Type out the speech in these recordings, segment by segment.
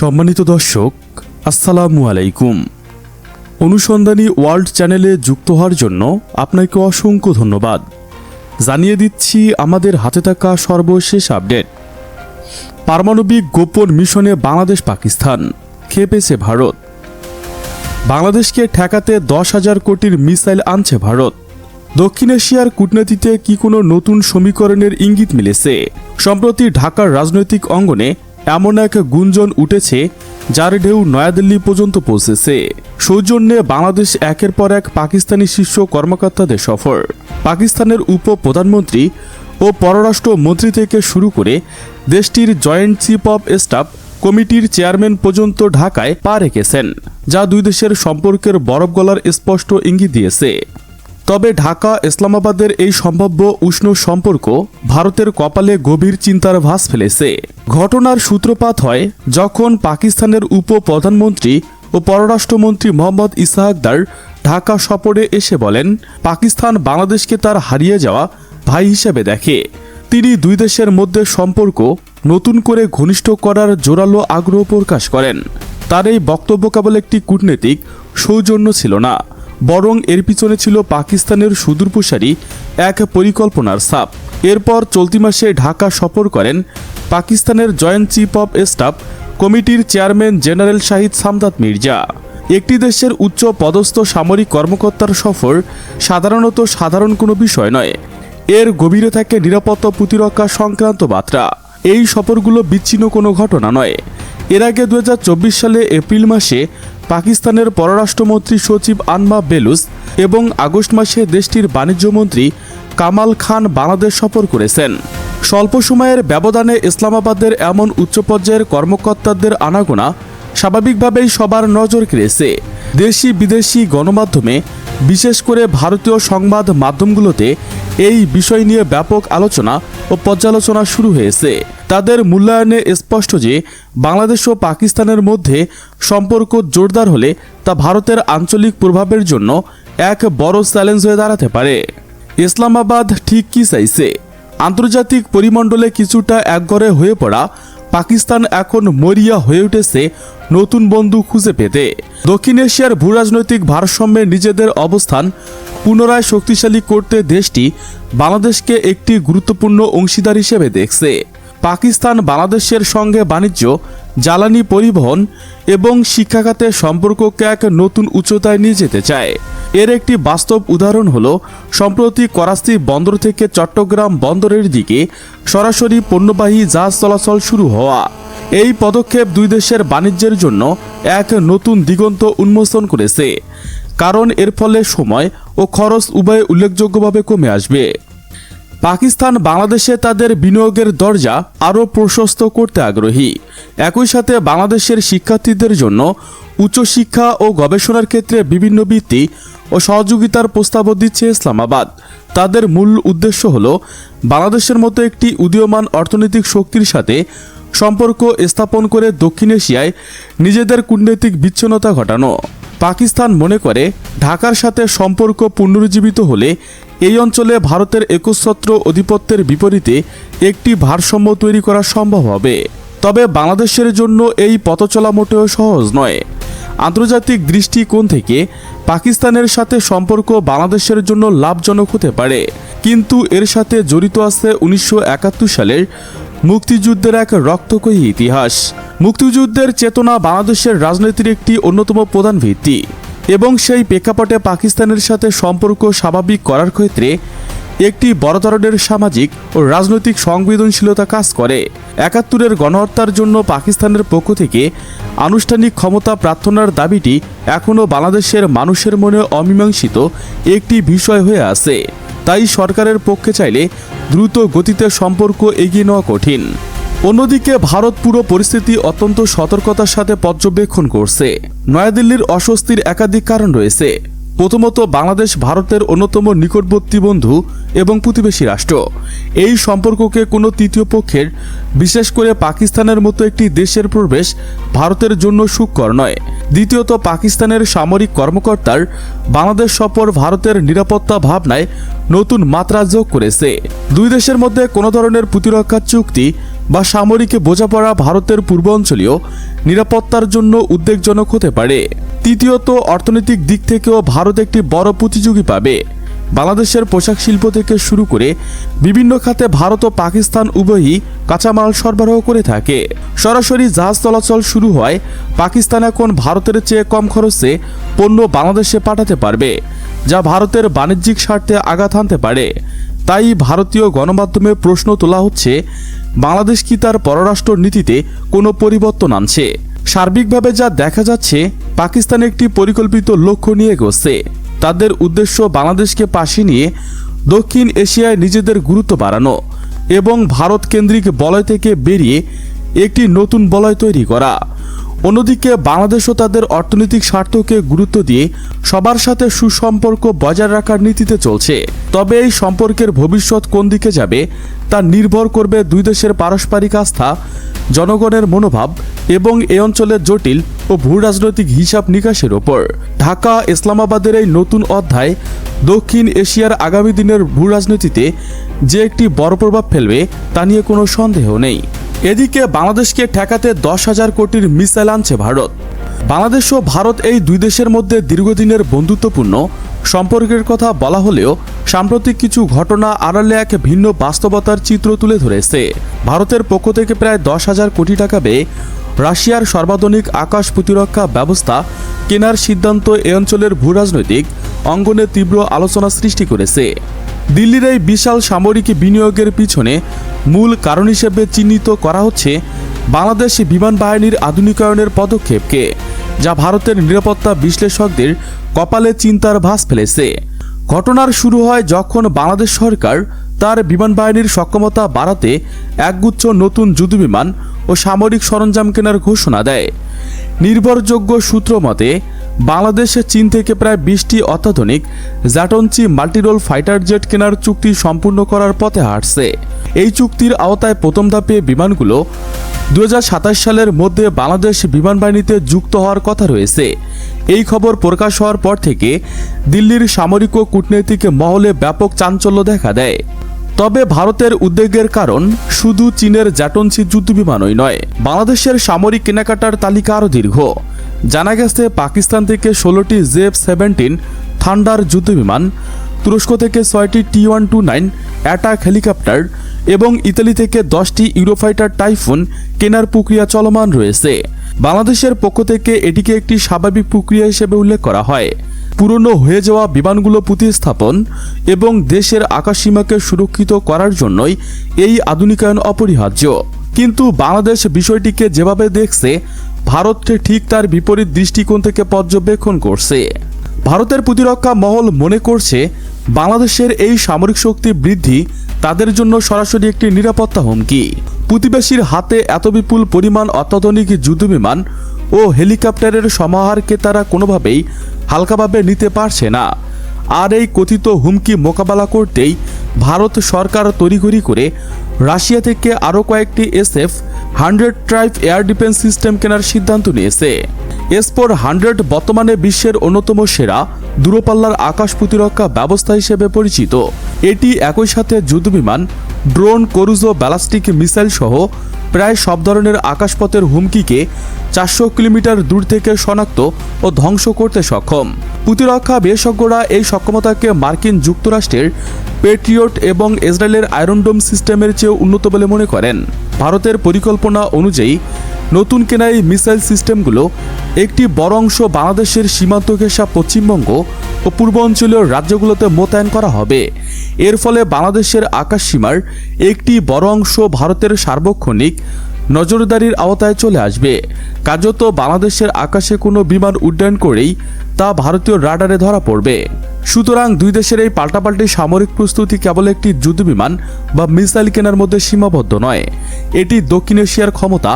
সম্মানিত দর্শক, আসসালামু আলাইকুম। অনুসন্ধানী ওয়ার্ল্ড চ্যানেলে যুক্ত হওয়ার জন্য আপনাকে অসংখ্য ধন্যবাদ। জানিয়ে দিচ্ছি আমাদের হাতে থাকা সর্বশেষ আপডেট। পারমাণবিক গোপন মিশনে বাংলাদেশ, পাকিস্তান খেপেছে ভারত। বাংলাদেশকে ঠেকাতে দশ হাজার কোটির মিসাইল আনছে ভারত। দক্ষিণ এশিয়ার কূটনীতিতে কি কোনো নতুন সমীকরণের ইঙ্গিত মিলেছে? সম্প্রতি ঢাকার রাজনৈতিক অঙ্গনে এমন এক গুঞ্জন উঠেছে যার ঢেউ নয়াদিল্লি পর্যন্ত পৌঁছেছে। সৌজন্যে বাংলাদেশ একের পর এক পাকিস্তানি শীর্ষ কর্মকর্তাদের সফর। পাকিস্তানের উপ প্রধানমন্ত্রী ও পররাষ্ট্র মন্ত্রী থেকে শুরু করে দেশটির জয়েন্ট চিফ অব স্টাফ কমিটির চেয়ারম্যান পর্যন্ত ঢাকায় পা রেখেছেন, যা দুই দেশের সম্পর্কের বরফ গলার স্পষ্ট ইঙ্গিত দিয়েছে। তবে ঢাকা ইসলামাবাদের এই সম্ভাব্য উষ্ণ সম্পর্ক ভারতের কপালে গভীর চিন্তার ভাস ফেলেছে। ঘটনার সূত্রপাত হয় যখন পাকিস্তানের উপ প্রধানমন্ত্রী ও পররাষ্ট্রমন্ত্রী মোহাম্মদ ইসাহাকদার ঢাকা সফরে এসে বলেন, পাকিস্তান বাংলাদেশকে তার হারিয়ে যাওয়া ভাই হিসেবে দেখে। তিনি দুই দেশের মধ্যে সম্পর্ক নতুন করে ঘনিষ্ঠ করার জোরালো আগ্রহ প্রকাশ করেন। তার এই বক্তব্য কেবল একটি কূটনৈতিক সৌজন্য ছিল না। বরং এর পিছনে ছিল পাকিস্তানের সুদূরপ্রসারী এক পরিকল্পনার সাপ। এরপর চলতি মাসে ঢাকা সফর করেন পাকিস্তানের জয়েন্ট চিফ অব স্টাফ কমিটির চেয়ারম্যান জেনারেল শাহিদ সামদাত মির্জা। একটি দেশের উচ্চ পদস্থ সামরিক কর্মকর্তার সফর সাধারণত সাধারণ কোনো বিষয় নয়। এর গভীরে থাকে নিরাপত্তা প্রতিরক্ষা সংক্রান্ত বার্তা। এই সফরগুলো বিচ্ছিন্ন কোনো ঘটনা নয়। এর আগে দু হাজার চব্বিশ সালে এপ্রিল মাসে পাকিস্তানের পররাষ্ট্রমন্ত্রী সচিব আনমা বেলুস এবং আগস্ট মাসে দেশটির বাণিজ্যমন্ত্রী কামাল খান বাংলাদেশ সফর করেছেন। স্বল্প সময়ের ব্যবধানে ইসলামাবাদের এমন উচ্চ পর্যায়ের কর্মকর্তাদের আনাগোনা স্বাভাবিকভাবেই সবার নজর কেড়েছে। দেশি বিদেশি গণমাধ্যমে, বিশেষ করে ভারতীয় সংবাদ মাধ্যমগুলোতে এই বিষয় নিয়ে ব্যাপক আলোচনা ও পর্যালোচনা শুরু হয়েছে। তাদের মূল্যায়নে স্পষ্ট যে বাংলাদেশ ও পাকিস্তানের মধ্যে সম্পর্ক জোরদার হলে তা ভারতের আঞ্চলিক প্রভাবের জন্য এক বড় চ্যালেঞ্জ হয়ে দাঁড়াতে পারে। ইসলামাবাদ ঠিক কি চাইছে? আন্তর্জাতিক পরিমণ্ডলে কিছুটা একঘরে হয়ে পড়া পাকিস্তান এখন মরিয়া হয়ে উঠেছে নতুন বন্ধু খুঁজে পেতে। দক্ষিণ এশিয়ার ভূরাজনৈতিক ভারসাম্যে নিজেদের অবস্থান পুনরায় শক্তিশালী করতে দেশটি বাংলাদেশকে একটি গুরুত্বপূর্ণ অংশীদার হিসেবে দেখছে। পাকিস্তান বাংলাদেশের সঙ্গে বাণিজ্য, জ্বালানি পরিবহন এবং শিক্ষাখাতে সম্পর্ককে এক নতুন উচ্চতায় নিয়ে যেতে চায়। এর একটি বাস্তব উদাহরণ হল, সম্প্রতি করাচি বন্দর থেকে চট্টগ্রাম বন্দরের দিকে সরাসরি পণ্যবাহী জাহাজ চলাচল শুরু হওয়া। এই পদক্ষেপ দুই দেশের বাণিজ্যের জন্য এক নতুন দিগন্ত উন্মোচন করেছে। কারণ এর ফলে সময় ও খরচ উভয় উল্লেখযোগ্যভাবে কমে আসবে। পাকিস্তান বাংলাদেশে তাদের বিনিয়োগের দরজা আরও প্রশস্ত করতে আগ্রহী। একই সাথে বাংলাদেশের শিক্ষার্থীদের জন্য উচ্চশিক্ষা ও গবেষণার ক্ষেত্রে বিভিন্ন বৃত্তি ও সহযোগিতার প্রস্তাবও দিচ্ছে ইসলামাবাদ। তাদের মূল উদ্দেশ্য হল বাংলাদেশের মতো একটি উদীয়মান অর্থনৈতিক শক্তির সাথে সম্পর্ক স্থাপন করে দক্ষিণ এশিয়ায় নিজেদের কূটনৈতিক বিচ্ছিন্নতা ঘটানো। পাকিস্তান মনে করে, ঢাকার সাথে সম্পর্ক পুনরুজ্জীবিত হলে এই অঞ্চলে ভারতের একচ্ছত্র অধিপত্যের বিপরীতে একটি ভারসাম্য তৈরি করা সম্ভব হবে। তবে বাংলাদেশের জন্য এই পথচলা মোটেও সহজ নয়। আন্তর্জাতিক দৃষ্টিকোণ থেকে পাকিস্তানের সাথে সম্পর্ক বাংলাদেশের জন্য লাভজনক হতে পারে। কিন্তু এর সাথে জড়িত আছে উনিশশো একাত্তর সালের মুক্তিযুদ্ধের এক রক্তকয়ী ইতিহাস। মুক্তিযুদ্ধের চেতনা বাংলাদেশের রাজনীতির একটি অন্যতম প্রধান ভিত্তি। এবং সেই প্রেক্ষাপটে পাকিস্তানের সাথে সম্পর্ক স্বাভাবিক করার ক্ষেত্রে একটি বড় ধরনের সামাজিক ও রাজনৈতিক সংবেদনশীলতা কাজ করে। একাত্তরের গণহত্যার জন্য পাকিস্তানের পক্ষ থেকে আনুষ্ঠানিক ক্ষমতা প্রার্থনার দাবিটি এখনও বাংলাদেশের মানুষের মনে অমীমাংসিত একটি বিষয় হয়ে আছে। তাই সরকারের পক্ষে চাইলে দ্রুত গতিতে সম্পর্ক এগিয়ে নেওয়া কঠিন। অন্যদিকে ভারত পুরো পরিস্থিতি অত্যন্ত সতর্কতার সাথে পর্যবেক্ষণ করছে। নয়াদিল্লির অস্বস্তির একাধিক কারণ রয়েছে। প্রথমত, বাংলাদেশ ভারতের অন্যতম নিকটবর্তী বন্ধু এবং প্রতিবেশী রাষ্ট্র। এই সম্পর্ককে কোনো তৃতীয় পক্ষের, বিশেষ করে পাকিস্তানের মতো একটি দেশের প্রবেশ ভারতের জন্য সুকর নয়। দ্বিতীয়ত, পাকিস্তানের সামরিক কর্মকর্তার বাংলাদেশ সফর ভারতের নিরাপত্তা ভাবনায় নতুন মাত্রা যোগ করেছে। দুই দেশের মধ্যে কোনো ধরনের প্রতিরক্ষা চুক্তি বা সামরিক বোঝাপড়া ভারতের পূর্বাঞ্চলীয় নিরাপত্তার জন্য উদ্বেগজনক হতে পারে। তৃতীয়ত, অর্থনৈতিক দিক থেকেও ভারত একটি বড় প্রতিযোগী পাবে। বাংলাদেশের পোশাক শিল্প থেকে শুরু করে বিভিন্ন খাতে ভারত ও পাকিস্তান উভয়ই কাঁচামাল সরবরাহ করে থাকে। সরাসরি জাহাজ চলাচল শুরু হয়, পাকিস্তান এখন ভারতের চেয়ে কম খরচে পণ্য বাংলাদেশে পাঠাতে পারবে, যা ভারতের বাণিজ্যিক স্বার্থে আঘাত হানতে পারে। তাই ভারতীয় গণমাধ্যমে প্রশ্ন তোলা হচ্ছে বাংলাদেশ কি তার পররাষ্ট্র নীতিতে কোনো পরিবর্তন আনছে? সার্বিকভাবে যা দেখা যাচ্ছে, পাকিস্তান একটি পরিকল্পিত লক্ষ্য নিয়ে এগোচ্ছে তাদের উদ্দেশ্য বাংলাদেশকে পাশে নিয়ে দক্ষিণ এশিয়ায় নিজেদের গুরুত্ব বাড়ানো এবং ভারত কেন্দ্রিক বলয় থেকে বেরিয়ে একটি নতুন বলয় তৈরি করা। অন্যদিকে বাংলাদেশও তাদের অর্থনৈতিক স্বার্থকে গুরুত্ব দিয়ে সবার সাথে সুসম্পর্ক বজায় রাখার নীতিতে চলছে। তবে এই সম্পর্কের ভবিষ্যৎ কোন দিকে যাবে, তা নির্ভর করবে দুই দেশের পারস্পরিক আস্থা, জনগণের মনোভাব এবং এ অঞ্চলের জটিল ও ভূ রাজনৈতিক হিসাব নিকাশের ওপর। ঢাকা, ইসলামাবাদের এই নতুন অধ্যায় দক্ষিণ এশিয়ার আগামী দিনের ভূ রাজনীতিতে যে একটি বড় প্রভাব ফেলবে, তা নিয়ে কোনো সন্দেহ নেই। এদিকে বাংলাদেশকে ঠেকাতে দশ হাজার কোটির মিসাইল আনছে ভারত। বাংলাদেশ ও ভারত এই দুই দেশের মধ্যে দীর্ঘদিনের বন্ধুত্বপূর্ণ। সম্পর্কের কথা বলা হলেও সাম্প্রতিক কিছু ঘটনা আড়ালে এক ভিন্ন বাস্তবতার চিত্র তুলে ধরেছে। ভারতের পক্ষ থেকে প্রায় দশ হাজার কোটি টাকা ব্যয়ে রাশিয়ার সর্বাধুনিক আকাশ প্রতিরক্ষা ব্যবস্থা কেনার সিদ্ধান্ত এ অঞ্চলের ভূরাজনৈতিক অঙ্গনে তীব্র আলোচনা সৃষ্টি করেছে। দিল্লির এই বিশাল সামরিক বিনিয়োগের পিছনে মূল কারণ হিসেবে চিহ্নিত করা হচ্ছে বাংলাদেশ বিমান বাহিনীর আধুনিকায়নের পদক্ষেপকে, যা ভারতের নিরাপত্তা বিশ্লেষকদের কপালে চিন্তার ভাস ফেলেছে। ঘটনার শুরু হয় যখন বাংলাদেশ সরকার তার বিমান বাহিনীর সক্ষমতা বাড়াতে একগুচ্ছ নতুন যুদ্ধবিমান ও সামরিক সরঞ্জাম কেনার ঘোষণা দেয়। নির্ভরযোগ্য সূত্র মতে বাংলাদেশে চীন থেকে প্রায় বিশটি অত্যাধুনিক জ্যাটনচি মাল্টিরোল ফাইটার জেট কেনার চুক্তি সম্পূর্ণ করার পথে হাঁটছে। এই চুক্তির আওতায় প্রথম ধাপে বিমানগুলো দু হাজার সাতাশ সালের মধ্যে বাংলাদেশ বিমান বাহিনীতে যুক্ত হওয়ার কথা রয়েছে। এই খবর প্রকাশ হওয়ার পর থেকে দিল্লির সামরিক ও কূটনৈতিক মহলে ব্যাপক চাঞ্চল্য দেখা দেয়। তবে ভারতের উদ্বেগের কারণ শুধু চীনের জ্যাটনসি যুদ্ধবিমানই নয়, বাংলাদেশের সামরিক কেনাকাটার তালিকা আরও দীর্ঘ। জানা গেছে পাকিস্তান থেকে ষোলোটি জেফ সেভেন্টিন থান্ডার যুদ্ধবিমান তুরস্ক থেকে ছয়টি T one two nine attack helicopter এবং ইতালি থেকে দশটি ইউরোফাইটার টাইফুন কেনার প্রক্রিয়া চলমান রয়েছে। বাংলাদেশের পক্ষ থেকে এটিকে একটি স্বাভাবিক প্রক্রিয়া হিসেবে উল্লেখ করা হয়। পুরনো হয়ে যাওয়া বিমানগুলো প্রতিস্থাপন এবং দেশের আকাশসীমাকে সুরক্ষিত করার জন্যই এই আধুনিকায়ন অপরিহার্য। কিন্তু বাংলাদেশ বিষয়টিকে যেভাবে দেখছে ভারত ঠিক তার বিপরীত দৃষ্টিকোণ থেকে পর্যবেক্ষণ করছে। ভারতের প্রতিরক্ষা মহল মনে করছে, বাংলাদেশের এই সামরিক শক্তি বৃদ্ধি তাদের জন্য সরাসরি একটি নিরাপত্তা হুমকি। প্রতিবেশীর হাতে এত বিপুল পরিমাণ অত্যাধুনিক যুদ্ধবিমান ও হেলিকপ্টারের সমাহারকে তারা কোনোভাবেই হালকাভাবে নিতে পারছে না। আর এই কথিত হুমকি মোকাবেলা করতেই ভারত সরকার তড়িঘড়ি করে রাশিয়া থেকে আরও কয়েকটি SF hundred triumph air defence system কেনার সিদ্ধান্ত নিয়েছে। এসপোর হান্ড্রেড বর্তমানে বিশ্বের অন্যতম সেরা দূরপাল্লার আকাশ প্রতিরক্ষা ব্যবস্থা হিসেবে পরিচিত। এটি একই সাথে যুদ্ধবিমান, ড্রোন, করুজ ব্যালাস্টিক মিসাইল সহ প্রায় সব ধরনের আকাশপথের হুমকিকে চারশো কিলোমিটার দূর থেকে শনাক্ত ও ধ্বংস করতে সক্ষম। প্রতিরক্ষা বিশেষজ্ঞরা এই সক্ষমতাকে মার্কিন যুক্তরাষ্ট্রের পেট্রিয়ট এবং ইসরায়েলের আয়রনডোম সিস্টেমের চেয়েও উন্নত বলে মনে করেন। ভারতের পরিকল্পনা অনুযায়ী নতুন কেনা এই মিসাইল সিস্টেমগুলো একটি বড় অংশ বাংলাদেশের সীমান্ত ঘেঁষা পশ্চিমবঙ্গ ও পূর্বাঞ্চলীয় রাজ্যগুলোতে মোতায়েন করা হবে। এর ফলে বাংলাদেশের আকাশ সীমার একটি বড় অংশ ভারতের সার্বক্ষণিক নজরদারির আওতায় চলে আসবে। কার্যত বাংলাদেশের আকাশে কোনো বিমান উড্ডয়ন করেই তা ভারতীয় রাডারে ধরা পড়বে। সুতরাং দুই দেশের এই পাল্টাপাল্টি সামরিক প্রস্তুতি কেবল একটি যুদ্ধবিমান বা মিসাইল কেনার মধ্যে সীমাবদ্ধ নয়। এটি দক্ষিণ এশিয়ার ক্ষমতা,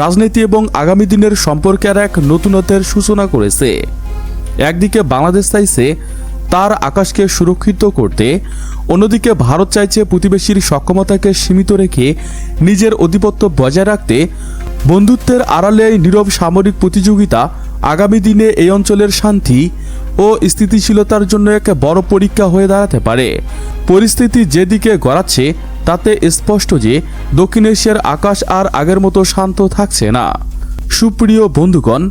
রাজনীতি এবং আগামী দিনের সম্পর্কের এক নতুনত্বের সূচনা করেছে। একদিকে বাংলাদেশ চাইছে তার আকাশকে সুরক্ষিত করতে, অন্যদিকে ভারত চাইছে প্রতিবেশীর সক্ষমতাকে সীমিত রেখে নিজের আধিপত্য বজায় রাখতে। বন্ধুত্বের আড়ালে নীরব সামরিক প্রতিযোগিতা আগামী দিনে এই অঞ্চলের শান্তি ও স্থিতিশীলতার জন্য এক বড় পরীক্ষা হয়ে দাঁড়াতে পারে। পরিস্থিতি যেদিকে গড়াচ্ছে, তাতে স্পষ্ট যে দক্ষিণ এশিয়ার আকাশ আর আগের মতো শান্ত থাকছে না। সুপ্রিয় বন্ধুগণ